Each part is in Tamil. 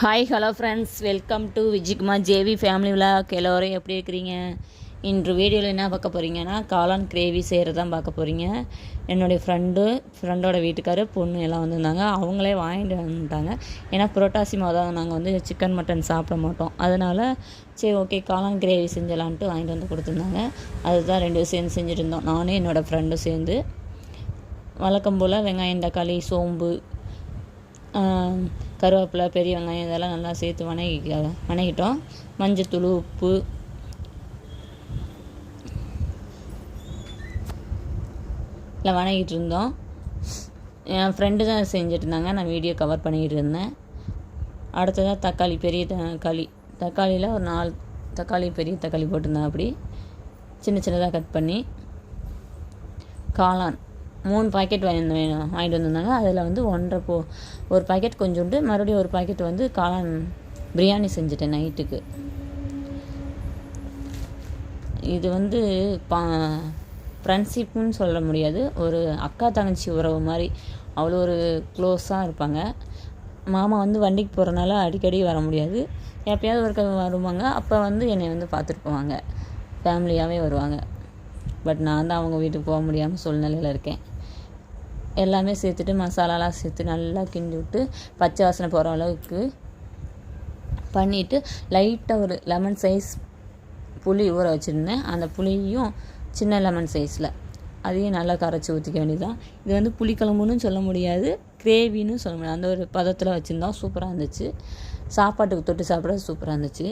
Hi hello friends welcome to Vijikuma JV family விழாக் எல்லோரும் எப்படி இருக்கிறீங்க? இன்று வீடியோவில் என்ன பார்க்க போகிறீங்கன்னா காளான் கிரேவி செய்கிறது தான் பார்க்க போகிறீங்க என்னுடைய ஃப்ரெண்டு ஃப்ரெண்டோட வீட்டுக்காரு பொண்ணு எல்லாம் வந்திருந்தாங்க. அவங்களே வாங்கிட்டு வந்துட்டாங்க. ஏன்னா புரோட்டாசி மாதம் நாங்கள் வந்து சிக்கன் மட்டன் சாப்பிட மாட்டோம். அதனால் சரி ஓகே காளான் கிரேவி செஞ்சலான்ட்டு வாங்கிட்டு வந்து கொடுத்துருந்தாங்க. அதுதான் ரெண்டு சேர்ந்து செஞ்சுட்டு இருந்தோம். நானும் என்னோடய ஃப்ரெண்டும் சேர்ந்து. வழக்கம் போல் வெங்காயம் தக்காளி சோம்பு கருவேப்பிலை பெரிய வெங்காயம் இதெல்லாம் நல்லா சேர்த்து வணக்கி வணக்கிட்டோம் மஞ்சத்தூள் உப்பு. இல்லை வணக்கிட்டு இருந்தோம். என் ஃப்ரெண்டு தான் செஞ்சுட்டு இருந்தாங்க. நான் வீடியோ கவர் பண்ணிக்கிட்டு இருந்தேன். அடுத்ததாக தக்காளி பெரிய தக்காளி. தக்காளியில் ஒரு நாலு தக்காளி பெரிய தக்காளி போட்டிருந்தேன் அப்படி. சின்ன சின்னதாக கட் பண்ணி. காளான். மூணு பாக்கெட் வாங்கி வேணும் வாங்கிட்டு வந்திருந்தாங்க. அதில் வந்து ஒன்றரை போ ஒரு பாக்கெட் கொஞ்சோண்டு மறுபடியும் ஒரு பாக்கெட் வந்து காளான் பிரியாணி செஞ்சுட்டேன் நைட்டுக்கு. இது வந்து பா ஃப்ரெண்ட்ஷிப்னு சொல்ல முடியாது. ஒரு அக்கா தங்கச்சி உறவு மாதிரி. அவ்வளோ ஒரு க்ளோஸாக இருப்பாங்க. மாமா வந்து வண்டிக்கு போகிறனால அடிக்கடி வர முடியாது. எப்பயாவது ஒருக்க வருவாங்க. அப்போ வந்து என்னை வந்து பார்த்துட்டு போவாங்க. ஃபேமிலியாகவே வருவாங்க. பட் நான் தான் அவங்க வீட்டுக்கு போக முடியாமல் சூழ்நிலையில் இருக்கேன். எல்லாமே சேர்த்துட்டு மசாலாலாம் சேர்த்து நல்லா கிண்டி விட்டு பச்சை வாசனை போகிற அளவுக்கு பண்ணிவிட்டு லைட்டாக ஒரு லெமன் சைஸ் புளி ஊற வச்சுருந்தேன். அந்த புளியும் சின்ன லெமன் சைஸில் அதையும் நல்லா கரைச்சி ஊற்றிக்க வேண்டியதுதான். இது வந்து புளிக்குழம்புன்னு சொல்ல முடியாது கிரேவின்னு சொல்ல முடியாது. அந்த ஒரு பதத்தில் வச்சுருந்தோம் சூப்பராக இருந்துச்சு. சாப்பாட்டுக்கு தொட்டு சாப்பிட சூப்பராக இருந்துச்சு.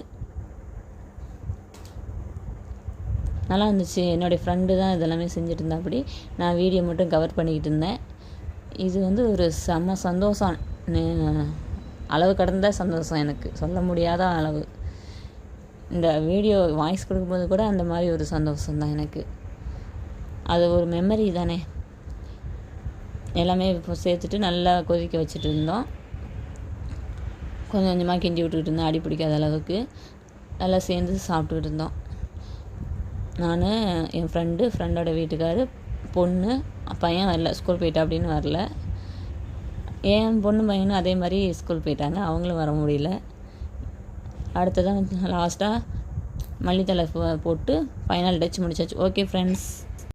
நல்லா இருந்துச்சு என்னுடைய ஃப்ரெண்டு தான் இதெல்லாமே செஞ்சுட்டு இருந்தாப்படி நான் வீடியோ மட்டும் கவர் பண்ணிக்கிட்டு இருந்தேன் இது வந்து ஒரு செம்ம சந்தோஷம். அளவு கடந்த சந்தோஷம் எனக்கு. சொல்ல முடியாத அளவு. இந்த வீடியோ வாய்ஸ் கொடுக்கும்போது கூட அந்த மாதிரி ஒரு சந்தோஷம் தான் எனக்கு. அது ஒரு மெமரி தானே. எல்லாமே இப்போ சேர்த்துட்டு நல்லா கொதிக்க வச்சுட்டு இருந்தோம் கொஞ்சம் கொஞ்சமாக கிண்டி விட்டுக்கிட்டு இருந்தேன் அடி பிடிக்காத அளவுக்கு. நல்லா சேர்ந்து சாப்பிட்டுக்கிட்டு இருந்தோம் நான் என் ஃப்ரெண்டு ஃப்ரெண்டோட வீட்டுக்காரு பொண்ணு பையன் வரல ஸ்கூல் போயிட்டா அப்படின்னு வரல. என் பொண்ணு பையனும் அதே மாதிரி ஸ்கூல் போயிட்டாங்க. அவங்களும் வர முடியல. அடுத்ததான் லாஸ்ட்டாக மல்லித்தலை போட்டு ஃபைனல் டச் முடிச்சாச்சு. Okay friends